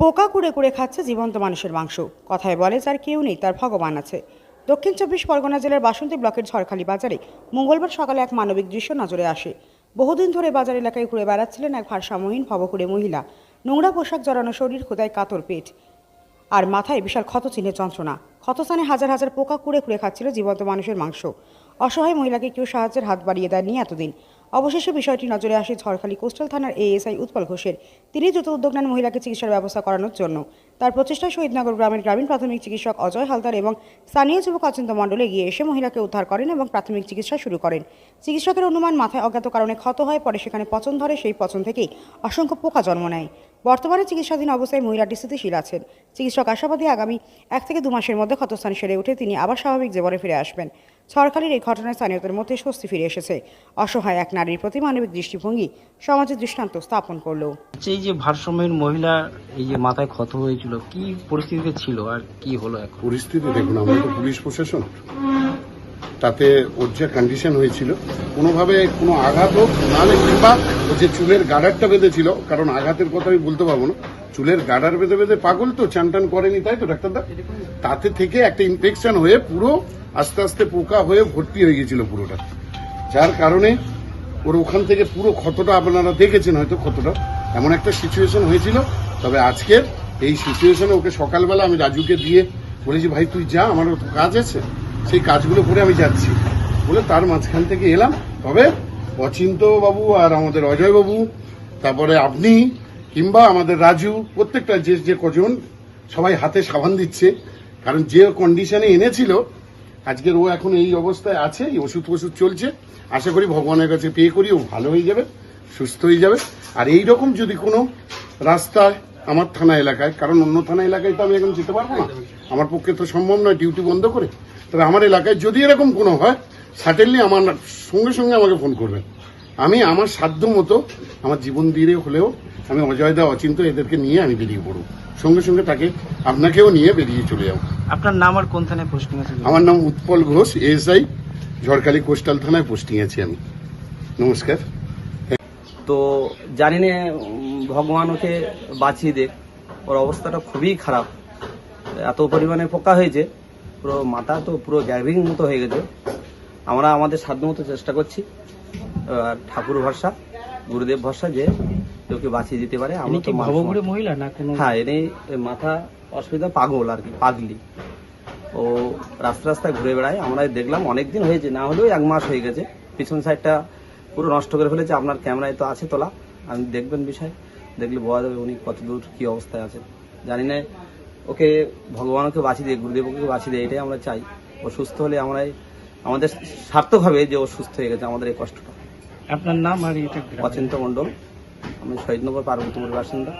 পোকা কুড়ে কুড়ে খাচ্ছে জীবন্ত মানুষের মাংস। কথায় বলে যার কেউ নেই, তার ভগবান আছে। দক্ষিণ চব্বিশ পরগনা জেলার বাসন্তী ব্লকের ঝড়খালি বাজারে মঙ্গলবার সকালে এক মানবিক দৃশ্য নজরে আসে। বহুদিন ধরে বাজার এলাকায় ঘুরে বেড়াচ্ছিলেন এক ভারসাম্যহীন ভবকুড়ে মহিলা। নোংরা পোশাক জড়ানো শরীর খোদায় কাতর পেট। আর মাথায় বিশাল ক্ষত চিহ্নের যন্ত্রণা। ক্ষতস্থানে হাজার হাজার পোকা কুড়ে কুড়ে খাচ্ছিল জীবন্ত মানুষের মাংস। অসহায় মহিলাকে কেউ সাহায্যের হাত বাড়িয়ে দেয়নি এতদিন। অবশেষে বিষয়টি নজরে আসে ঝড়খালি কোস্টাল থানার এএসআই উৎপল ঘোষের। তিনি দ্রুত উদ্যোগ নেন মহিলাকে চিকিৎসার ব্যবস্থা করানোর জন্য। তার প্রচেষ্টায় শহীদনগর গ্রামের গ্রামীণ প্রাথমিক চিকিৎসক অজয় হালদার এবং স্থানীয় যুবক অচিন্ত মণ্ডলে গিয়ে এসে মহিলাকে উদ্ধার করেন এবং প্রাথমিক চিকিৎসা শুরু করেন। চিকিৎসকের অনুমান, মাথায় অজ্ঞাত কারণে ক্ষত হয়, পরে সেখানে পচন ধরে, সেই পচন থেকেই অসংখ্য পোকা জন্ম নেয়। বর্তমানে চিকিৎসাধীন অবস্থায় মহিলাটি স্থিতিশীল আছেন। চিকিৎসক আশাবাদী আগামী এক থেকে দু মাসের মধ্যে ক্ষতস্থান সেরে উঠে তিনি আবার স্বাভাবিক জীবনে ফিরে আসবেন। ছড়খালির এই ঘটনায় স্থানীয়দের মধ্যে স্বস্তি ফিরে এসেছে। অসহায় এক নারীর প্রতি মানবিক দৃষ্টিভঙ্গি সমাজে দৃষ্টান্ত স্থাপন করল। এই যে ভারসাম্যের মহিলা এই যে মাথায় ক্ষত হয়েছিল কি পরিস্থিতিতে ছিল আর কি হলো এখন? পরিস্থিতি দেখুন আমরা তো পুলিশ প্রশাসন। তাতে ওর যে কন্ডিশন হয়েছিল, কোনোভাবে কোনো আঘাত হোক, নাহলে কিংবা ও যে চুলের গার্ডারটা বেঁধেছিল, কারণ আঘাতের কথা আমি বলতে পারব না। চুলের গার্ডার বেঁধে বেঁধে পাগল তো চান টান করেনি, তাই তো, ডাক্তারদা? তাতে থেকে একটা ইনফেকশন হয়ে পুরো আস্তে আস্তে পোকা হয়ে ভর্তি হয়ে গেছিল পুরোটা। যার কারণে ওর ওখান থেকে পুরো ক্ষতটা আপনারা দেখেছেন, হয়তো ক্ষতটা। এমন একটা সিচুয়েশন হয়েছিল। তবে আজকের এই সিচুয়েশনে ওকে সকালবেলা আমি রাজুকে দিয়ে বলেছি, ভাই, তুই যা আমার কাজ আছে। সেই কাজগুলো করে আমি যাচ্ছি। বলে তার মাঝখান থেকে এলাম। তবে অচিন্ত বাবু আর আমাদের অজয় বাবু তারপরে আপনি কিংবা আমাদের রাজু, প্রত্যেকটা যে যে কজন সবাই হাতে সাবান দিচ্ছে। কারণ যে কন্ডিশনে এনেছিল, আজকের ও এখন এই অবস্থায় আছে, এই ওষুধ ওষুধ চলছে। আশা করি ভগবানের কাছে পে করি, ও ভালো হয়ে যাবে সুস্থ হয়ে যাবে। আর এই রকম যদি কোনো রাস্তায় আমার থানা এলাকায়, কারণ অন্য থানা এলাকায় তো আমি এখন যেতে পারব না। আমার পক্ষে তো সম্ভব নয় ডিউটি বন্ধ করে। তবে আমার এলাকায় যদি এরকম কোনো হয় সাটেনলি আমার সঙ্গে সঙ্গে আমাকে ফোন করবেন আমি আমার সাধ্য মতো আমার জীবন দিয়ে হলেও আমি অজয় অজয়দা অচিন্ত এদেরকে নিয়ে আমি বেরিয়ে পড়ব। সঙ্গে সঙ্গে তাকে আপনাকেও নিয়ে বেরিয়ে চলে যাব। আপনার নাম আর কোন থানায় পোস্টিং আছে? আমার নাম উৎপল ঘোষ এএসআই ঝড়খালি কোস্টাল থানায় পোস্টিং আছি আমি। নমস্কার। তো জানি না ভগবান ওকে বাঁচিয়ে দেখ ওর অবস্থাটা খুবই খারাপ। এত পরিমাণে পোকা হয়েছে পুরো মাথা তো পুরো গ্যাভিং মতো হয়ে গেছে। আমরা আমাদের সাধ্য মতো চেষ্টা করছি। আর ঠাকুর ভরসা গুরুদেব ভরসা যে ওকে বাঁচিয়ে দিতে পারে আমরা কি তো মানুষ মহিলা না কোনো? হ্যাঁ এনে মাথা অসুবিধা পাগল আর কি পাগলি। ও রাস্তা রাস্তায় ঘুরে বেড়ায়। আমরা দেখলাম অনেক দিন হয়েছে না হলেও এক মাস হয়ে গেছে। পিছন সাইডটা পুরো নষ্ট করে ফেলেছে আপনার ক্যামেরায় তো আছে তোলা। আপনি দেখবেন বিষয় দেখলে বোঝা যাবে উনি কত দূর কি অবস্থায় আছে জানি না ওকে ভগবানকে বাঁচিয়ে দিয়ে গুরুদেবকে বাঁচিয়ে দেয় এটাই আমরা চাই। ও সুস্থ হলে আমরা আমাদের সার্থক হবে যে ও সুস্থ হয়ে গেছে আমাদের এই কষ্টটা। আপনার নাম আর এটা। অচিন্ত মণ্ডল। আমি শহীদনগর পার্বতীপুর বাসিন্দা।